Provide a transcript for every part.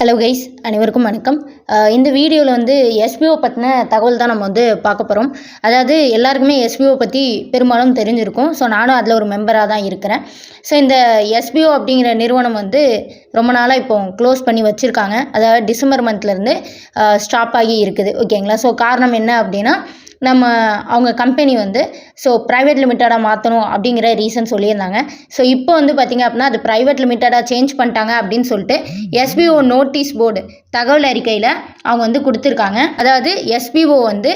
Hello guys அனைவருக்கும் வணக்கம். இந்த வீடியோவில் வந்து எஸ்பிஓ பற்றின தகவல் தான் நம்ம வந்து பார்க்க போகிறோம் அதாவது எல்லாருக்குமே எஸ்பிஓ பற்றி பெரும்பாலும் தெரிஞ்சிருக்கும். ஸோ நானும் அதில் ஒரு மெம்பராக தான் இருக்கிறேன். ஸோ இந்த எஸ்பிஓ அப்படிங்கிற நிறுவனம் வந்து ரொம்ப நாளாக இப்போ க்ளோஸ் பண்ணி வச்சுருக்காங்க. அதாவது டிசம்பர் மந்த்லேருந்து ஸ்டாப் ஆகி இருக்குது. ஓகேங்களா ஸோ காரணம் என்ன அப்படின்னா நம்ம அவங்க கம்பெனி வந்து ஸோ ப்ரைவேட் லிமிட்டடாக மாற்றணும் அப்படிங்கிற ரீசன் சொல்லியிருந்தாங்க. ஸோ இப்போ வந்து பார்த்திங்க அப்படின்னா அது ப்ரைவேட் லிமிட்டடாக சேஞ்ச் பண்ணிட்டாங்க அப்படின்னு சொல்லிட்டு எஸ்பிஓ நோட்டீஸ் போர்டு தகவல் அறிக்கையில் அவங்க வந்து கொடுத்துருக்காங்க. அதாவது எஸ்பிஓ வந்து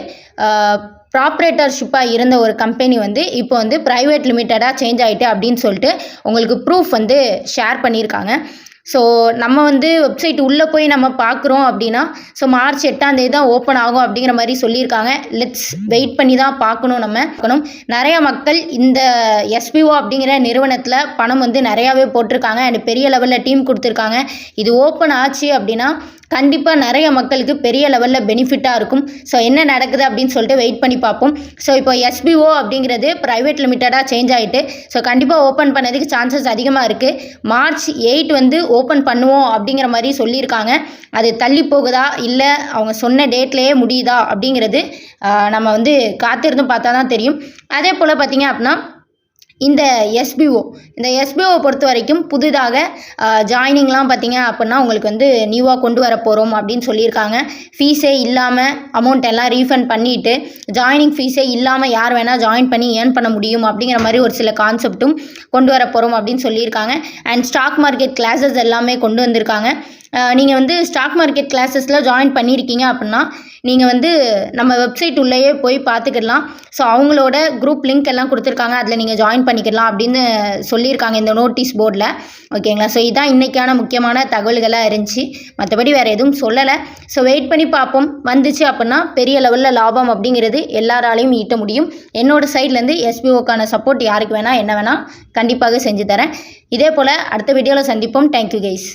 ப்ராப்ரேட்டர்ஷிப்பாக இருந்த ஒரு கம்பெனி வந்து இப்போ வந்து ப்ரைவேட் லிமிட்டடாக சேஞ்ச் ஆகிட்டு அப்படின்னு சொல்லிட்டு உங்களுக்கு ப்ரூஃப் வந்து ஷேர் பண்ணியிருக்காங்க. ஸோ நம்ம வந்து வெப்சைட் உள்ளே போய் நம்ம பார்க்குறோம் அப்படின்னா ஸோ மார்ச் எட்டாம் தேதி தான் ஓப்பன் ஆகும் அப்படிங்கிற மாதிரி சொல்லியிருக்காங்க. லெட்ஸ் வெயிட் பண்ணி தான் பார்க்கணும் நம்ம. பார்க்கணும். நிறைய மக்கள் இந்த எஸ்பிஓ அப்படிங்கிற நிறுவனத்தில் பணம் வந்து நிறையாவே போட்டிருக்காங்க. அண்ட் பெரிய லெவலில் டீம் கொடுத்துருக்காங்க. இது ஓப்பன் ஆச்சு அப்படின்னா கண்டிப்பாக நிறைய மக்களுக்கு பெரிய லெவலில் பெனிஃபிட்டாக இருக்கும். ஸோ என்ன நடக்குது அப்படின்னு சொல்லிட்டு வெயிட் பண்ணி பார்ப்போம். ஸோ இப்போ எஸ்பிஓ அப்படிங்கிறது ப்ரைவேட் லிமிட்டடாக சேஞ்ச் ஆகிட்டு ஸோ கண்டிப்பாக ஓப்பன் பண்ணதுக்கு சான்சஸ் அதிகமாக இருக்குது மார்ச் எயிட் வந்து ஓப்பன் பண்ணுவோம் அப்படிங்கிற மாதிரி சொல்லியிருக்காங்க. அது தள்ளி போகுதா? இல்லை அவங்க சொன்ன டேட்லேயே முடியுதா? அப்படிங்கிறது நம்ம வந்து காத்திருந்து பார்த்தா தான் தெரியும். அதே போல் பார்த்திங்க அப்படின்னா இந்த எஸ்பிஓ இந்த எஸ்பிஓவை பொறுத்த வரைக்கும் புதிதாக ஜாயினிங்லாம் பார்த்தீங்க அப்படின்னா உங்களுக்கு வந்து நியூவாக கொண்டு வர போகிறோம் அப்படின்னு சொல்லியிருக்காங்க. ஃபீஸே இல்லாமல் அமௌண்ட் எல்லாம் ரீஃபண்ட் பண்ணிவிட்டு ஜாயினிங் ஃபீஸே இல்லாமல் யார் வேணால் ஜாயின் பண்ணி ஏர்ன் பண்ண முடியும் அப்படிங்கிற மாதிரி ஒரு சில கான்செப்ட்டும் கொண்டு வர போகிறோம் அப்படின்னு சொல்லியிருக்காங்க. அண்ட் ஸ்டாக் மார்க்கெட் கிளாஸஸ் எல்லாமே கொண்டு வந்திருக்காங்க. நீங்கள் வந்து ஸ்டாக் மார்க்கெட் கிளாஸஸில் ஜாயின் பண்ணியிருக்கீங்க அப்படின்னா நீங்கள் வந்து நம்ம வெப்சைட் உள்ளேயே போய் பார்த்துக்கிடலாம் ஸோ அவங்களோட குரூப் லிங்க் எல்லாம் கொடுத்துருக்காங்க. அதில் நீங்கள் ஜாயின் பண்ணிக்கலாம் அப்படின்னு சொல்லியிருக்காங்க இந்த நோட்டீஸ் போர்டில் ஓகேங்களா ஸோ இதான் இன்றைக்கான முக்கியமான தகவல்களாக இருந்துச்சு. மற்றபடி வேறு எதுவும் சொல்லலை. ஸோ வெயிட் பண்ணி பார்ப்போம். வந்துச்சு அப்படின்னா பெரிய லெவலில் லாபம் அப்படிங்கிறது எல்லாராலையும் ஈட்ட முடியும். என்னோட சைட்லேருந்து எஸ்பிஓக்கான சப்போர்ட் யாருக்கு வேணால் என்ன வேணால் கண்டிப்பாக செஞ்சு தரேன். இதே போல் அடுத்த வீடியோவில் சந்திப்போம். Thank you guys